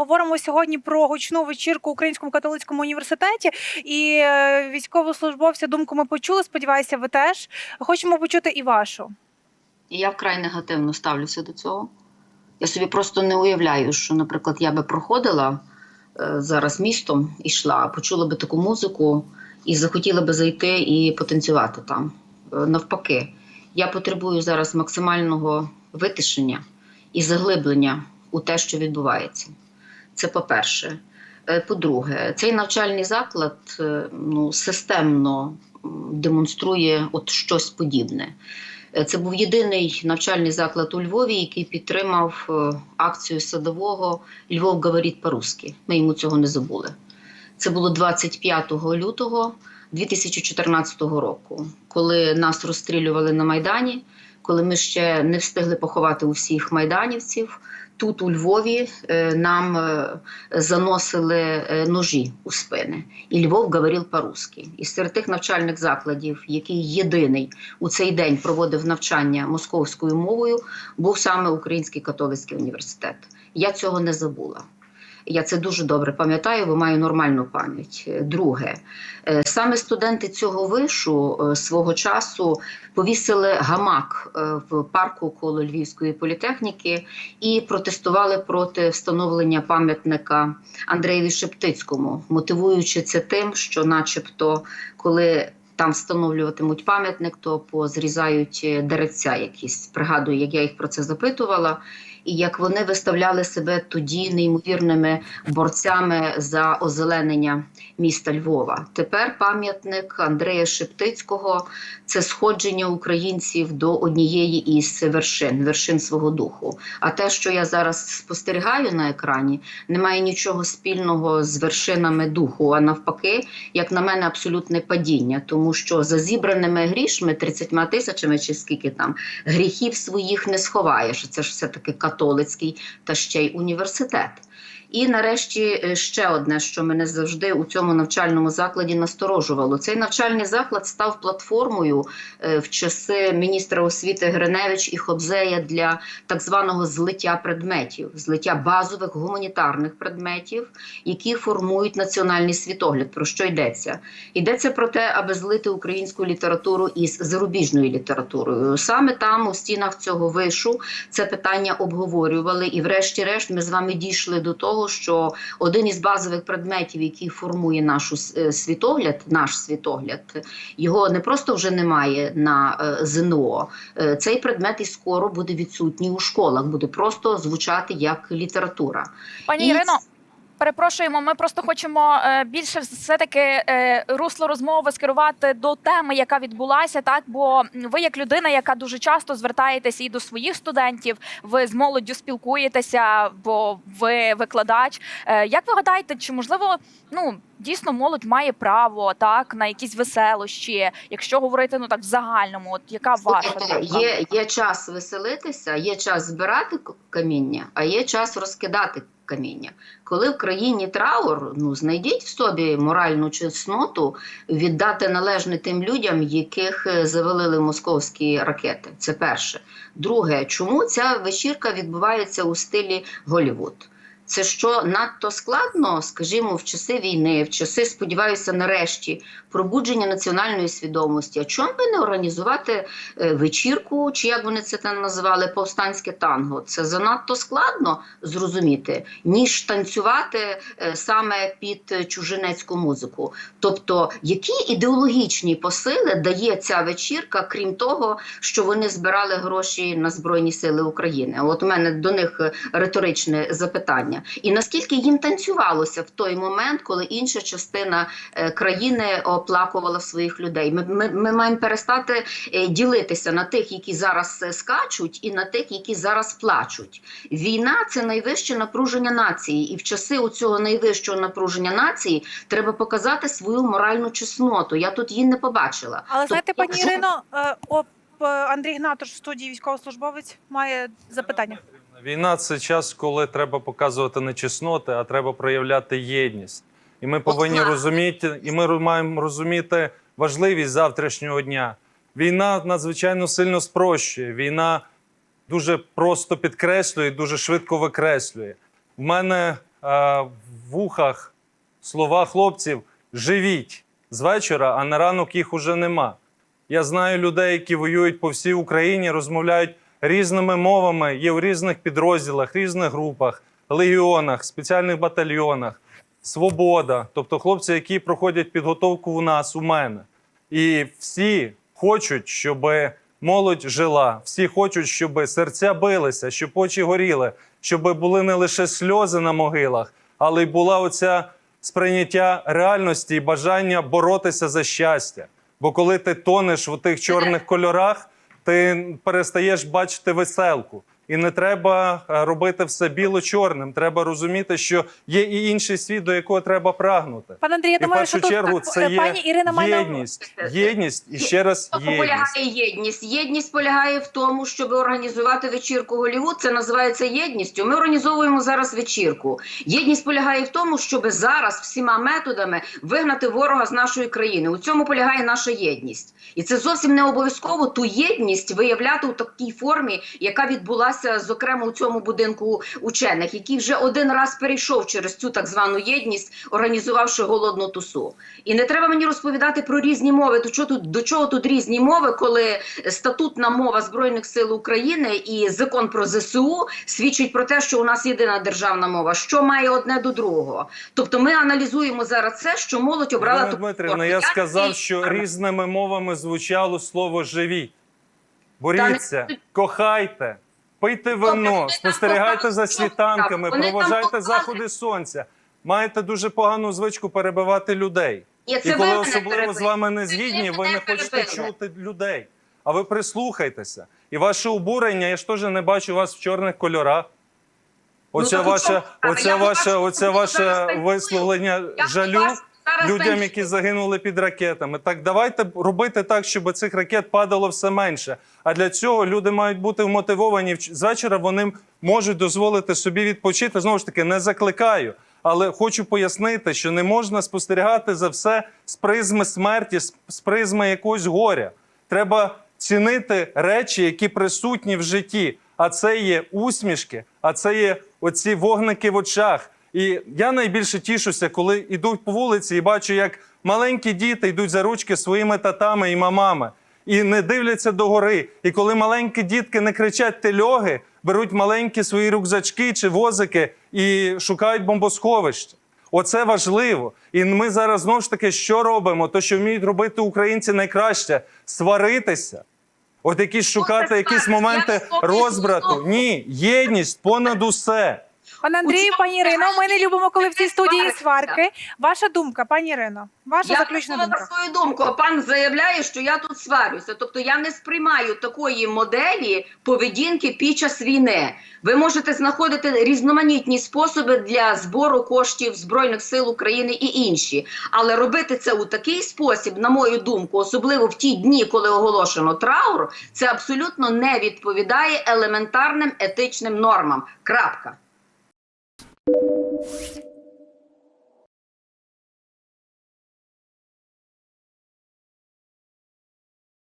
Говоримо сьогодні про гучну вечірку в Українському католицькому університеті. І е, військовослужбовця думку ми почули. Сподіваюся, ви теж хочемо почути і вашу. Я вкрай негативно ставлюся до цього. Я собі просто не уявляю, що, наприклад, я би проходила е, зараз містом і йшла, почула би таку музику і захотіла би зайти і потанцювати там. Е, навпаки, я потребую зараз максимального витишення і заглиблення у те, що відбувається. Це по-перше. Е, По-друге, цей навчальний заклад е, ну, системно демонструє от щось подібне. Е, Це був єдиний навчальний заклад у Львові, який підтримав акцію садового Львов говорить по-русски. Ми йому цього не забули. Це було 25 лютого 2014 року, коли нас розстрілювали на Майдані, коли ми ще не встигли поховати усіх майданівців. Тут у Львові е, нам е, заносили е, ножі у спини. І Львов говорив по-русски. І серед тих навчальних закладів, який єдиний у цей день проводив навчання московською мовою, був саме Український католицький університет. Я цього не забула. Я це дуже добре пам'ятаю, бо маю нормальну пам'ять. Е, Друге, е, саме студенти цього вишу е, свого часу повісили гамак в парку коло Львівської політехніки і протестували проти встановлення пам'ятника Андреєві Шептицькому, мотивуючи це тим, що, начебто, коли там встановлюватимуть пам'ятник, то позрізають деревця якісь. Пригадую, як я їх про це запитувала, і як вони виставляли себе тоді неймовірними борцями за озеленення міста Львова. Тепер пам'ятник Андрея Шептицького це сходження українців до однієї із вершин, вершин свого духу. А те, що я зараз спостерігаю на екрані, не має нічого спільного з вершинами духу, а навпаки, як на мене, абсолютне падіння, тому що за зібраними грішми 30 тисячами чи скільки там гріхів своїх не сховаєш. Це ж все таки католицький та ще й університет. І нарешті е, ще одне, що мене завжди у цьому навчальному закладі насторожувало. Цей навчальний заклад став платформою е, в часи міністра освіти Гриневич і Хобзея для так званого злиття предметів, злиття базових гуманітарних предметів, які формують національний світогляд. Про що йдеться? Йдеться про те, аби злити українську літературу із зарубіжною літературою. Саме там, у стінах цього вишу, це питання обговорювали, і, врешті-решт, ми з вами дійшли до того, що один із базових предметів, який формує нашу е, світогляд, наш світогляд, його не просто вже немає на е, ЗНО. Е, Цей предмет і скоро буде відсутній у школах, буде просто звучати як література. Пані І Ірино, перепрошуємо. Ми просто хочемо е, більше все таки е, русло розмови скерувати до теми, яка відбулася. Так, бо ви, як людина, яка дуже часто звертаєтеся і до своїх студентів, ви з молоддю спілкуєтеся, бо ви викладач. Е, Як ви гадаєте, чи можливо ну дійсно молодь має право так на якісь веселощі, якщо говорити ну так в загальному, от яка ваша є, є час веселитися, є час збирати каміння, а є час розкидати каміння. Коли в країні траур, ну знайдіть в собі моральну чесноту віддати належне тим людям, яких е, завалили московські ракети. Це перше. Друге, чому ця вечірка відбувається у стилі Голлівуд? Це що надто складно, скажімо, в часи війни, в часи, сподіваюся, нарешті пробудження національної свідомості. А чому би не організувати е, вечірку, чи як вони це там називали, повстанське танго? Це занадто складно зрозуміти, ніж танцювати е, саме під чужинецьку музику. Тобто, які ідеологічні посили дає ця вечірка, крім того, що вони збирали гроші на Збройні Сили України? От у мене до них риторичне запитання. І наскільки їм танцювалося в той момент, коли інша частина е, країни оплакувала своїх людей? Ми, ми, ми маємо перестати е, ділитися на тих, які зараз е, скачуть, і на тих, які зараз плачуть. Війна це найвище напруження нації, і в часи у цього найвищого напруження нації треба показати свою моральну чесноту. Я тут її не побачила. Але знаєте, Тобто, пані Ірино, Андрій Гнатош в студії військовослужбовець має запитання. Війна це час, коли треба показувати не чесноти, а треба проявляти єдність. І ми повинні розуміти, і ми маємо розуміти важливість завтрашнього дня. Війна надзвичайно сильно спрощує. Війна дуже просто підкреслює, дуже швидко викреслює. В мене в вухах слова хлопців живіть з вечора, а на ранок їх уже нема. Я знаю людей, які воюють по всій Україні, розмовляють різними мовами, є в різних підрозділах, різних групах, легіонах, спеціальних батальйонах. Свобода, тобто хлопці, які проходять підготовку у нас, у мене. І всі хочуть, щоб молодь жила, всі хочуть, щоб серця билися, щоб очі горіли, щоб були не лише сльози на могилах, але й була оця сприйняття реальності і бажання боротися за щастя. Бо коли ти тонеш в тих чорних кольорах, ти перестаєш бачити веселку. І не треба е, робити все біло-чорним. Треба розуміти, що є і інший світ, до якого треба прагнути. Пане Андрій, я І в думаю, першу що тут чергу е, це є пані Ірина має єдність. Єдність і ще раз Тобто єдність. полягає єдність. Єдність полягає в тому, щоб організувати вечірку Голівуд. Це називається єдністю. Ми організовуємо зараз вечірку. Єдність полягає в тому, щоб зараз всіма методами вигнати ворога з нашої країни. У цьому полягає наша єдність, і це зовсім не обов'язково ту єдність виявляти у такій формі, яка відбулася зокрема у цьому будинку учених, який вже один раз перейшов через цю так звану єдність, організувавши голодну тусу. І не треба мені розповідати про різні мови. До чого тут до чого тут різні мови, коли статутна мова збройних сил України і закон про ЗСУ свідчить про те, що у нас єдина державна мова, що має одне до другого. Тобто, ми аналізуємо зараз це, що молодь обрала Дмитрівна, я сказав, що різними мовами звучало слово живіть. Боріться, кохайте, пийте вино, спостерігайте за світанками, проважайте заходи сонця. Маєте дуже погану звичку перебивати людей. І коли особливо з вами не згідні, ви не хочете чути людей. А ви прислухайтеся. І ваше обурення, я ж теж не бачу вас в чорних кольорах. Оце Ну, ваше, оце ваше, оце ваше висловлення жалю зараз людям, танцюю. які загинули під ракетами. Так давайте робити так, щоб цих ракет падало все менше. А для цього люди мають бути вмотивовані. З вечора вони можуть дозволити собі відпочити. Знову ж таки, не закликаю. Але хочу пояснити, що не можна спостерігати за все з призми смерті, з призми якогось горя. Треба цінити речі, які присутні в житті. А це є усмішки, а це є оці вогники в очах. І я найбільше тішуся, коли йдуть по вулиці і бачу, як маленькі діти йдуть за ручки своїми татами і мамами. І не дивляться догори. І коли маленькі дітки не кричать тельоги, беруть маленькі свої рюкзачки чи возики і шукають бомбосховище. Оце важливо. І ми зараз знову ж таки що робимо? То, що вміють робити українці найкраще сваритися. От якісь шукати якісь моменти розбрату. Ні, єдність понад усе. Пане Андрію, цьому пані Ірино, ми не любимо, коли в цій студії сварки. Ваша думка, пані Ірино, ваша Я заключна думка. свою думку. Пан заявляє, що я тут сварюся. Тобто я не сприймаю такої моделі поведінки під час війни. Ви можете знаходити різноманітні способи для збору коштів збройних сил України і інші, але робити це у такий спосіб, на мою думку, особливо в ті дні, коли оголошено траур, це абсолютно не відповідає елементарним етичним нормам. Крапка. Thank you